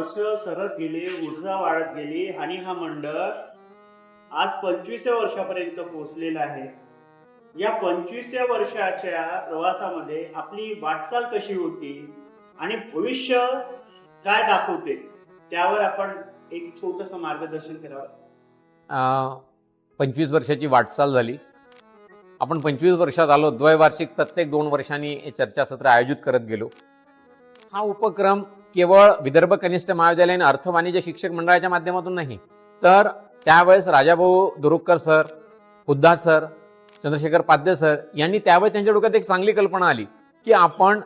वर्ष सरत गेले ऊर्जा वाढत गेली आणि हा मंडळ आज पंचवीसव्या वर्षापर्यंत पोहोचलेला आहे. या पंचवीसव्या वर्षाच्या प्रवासामध्ये आपली वाटचाल कशी होती आणि भविष्य काय दाखवते त्यावर आपण एक छोटस मार्गदर्शन करावं. पंचवीस वर्षाची वाटचाल झाली. आपण पंचवीस वर्षात आलो द्वैवार्षिक प्रत्येक दोन वर्षांनी हे चर्चासत्र आयोजित करत गेलो. हा उपक्रम केवळ विदर्भ कनिष्ठ महाविद्यालय अर्थ वाणिज्य शिक्षक मंडळाच्या माध्यमातून नाही तर त्यावेळेस Rajabhau Durukkar sir Hudda sir Chandrashekhar Padya sir यांनी त्यावेळेस त्यांच्या डोक्यात एक चांगली कल्पना आली की आपण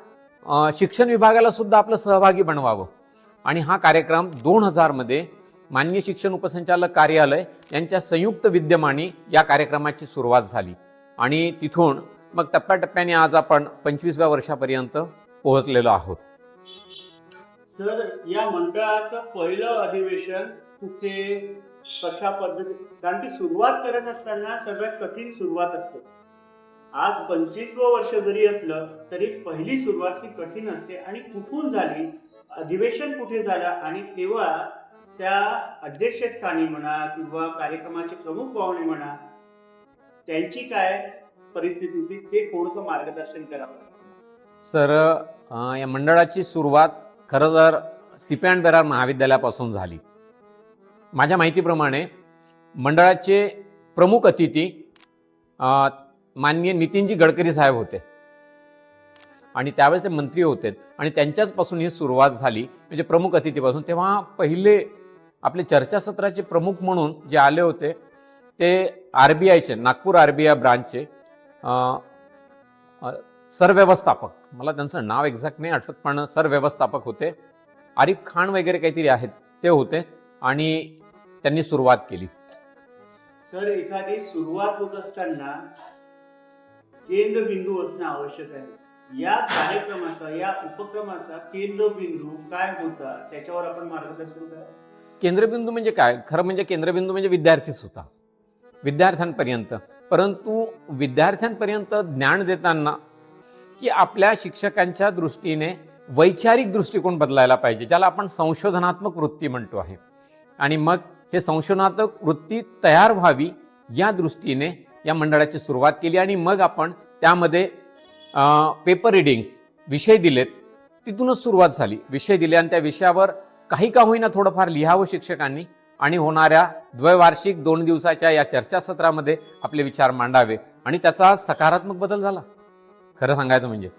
शिक्षण विभागाला सुद्धा आपलं सहभागी बनवावं. आणि हा कार्यक्रम दोन हजारमध्ये मान्य शिक्षण उपसंचालक कार्यालय यांच्या संयुक्त विद्यमाने या कार्यक्रमाची सुरुवात झाली. आणि तिथून मग टप्प्याटप्प्याने आज आपण पंचवीसव्या वर्षापर्यंत पोहोचलेलो आहोत. सर या मंडळाचं पहिलं अधिवेशन कुठे? कशा पद्धती? कारण की सुरुवात करत असताना सगळ्यात कठीण सुरुवात असते. आज पंचवीसवं वर्ष जरी असलं तरी पहिली सुरुवात ही कठीण असते आणि कुठून झाली? अधिवेशन कुठे झालं? आणि तेव्हा त्या अध्यक्षस्थानी म्हणा किंवा कार्यक्रमाचे प्रमुख पाहुणे म्हणा त्यांची काय परिस्थिती होती ते थोडंसं मार्गदर्शन करावं सर या मंडळाची सुरुवात खरं तर सीपी अँड बेरार महाविद्यालयापासून झाली. माझ्या माहितीप्रमाणे मंडळाचे प्रमुख अतिथी माननीय नितीनजी गडकरी साहेब होते. आणि त्यावेळेस ते मंत्री होते आणि त्यांच्याचपासून ही सुरुवात झाली. म्हणजे प्रमुख अतिथीपासून. तेव्हा पहिले आपले चर्चासत्राचे प्रमुख म्हणून जे आले होते ते आर बी आयचे नागपूर आर बी आय ब्रांचचे सरव्यवस्थापक. मला त्यांचं नाव एक्झॅक्ट नाही आठवत पण सरव्यवस्थापक होते. आरिफ खान वगैरे काहीतरी आहेत ते होते आणि त्यांनी सुरुवात केली. सर एखादी सुरुवात होत असताना केंद्रबिंदू असणं आवश्यक आहे. या कार्यक्रमाचा या उपक्रमाचा केंद्रबिंदू काय होता? त्याच्यावर आपण मार्गदर्शन करा केंद्रबिंदू म्हणजे काय? खरं म्हणजे केंद्रबिंदू म्हणजे विद्यार्थीच होता. विद्यार्थ्यांपर्यंत. परंतु विद्यार्थ्यांपर्यंत ज्ञान देताना की आपल्या शिक्षकांच्या दृष्टीने वैचारिक दृष्टिकोन बदलायला पाहिजे ज्याला आपण संशोधनात्मक वृत्ती म्हणतो आहे. आणि मग हे संशोधनात्मक वृत्ती तयार व्हावी या दृष्टीने या मंडळाची सुरुवात केली आणि मग आपण त्यामध्ये पेपर रिडिंग्स विषय दिलेत. तिथूनच सुरुवात झाली. विषय दिले आणि त्या विषयावर काही का होईना थोडंफार लिहावं शिक्षकांनी आणि होणाऱ्या द्वैवार्षिक दोन दिवसाच्या या चर्चासत्रामध्ये आपले विचार मांडावे आणि त्याचा सकारात्मक बदल झाला. खरं सांगायचं म्हणजे.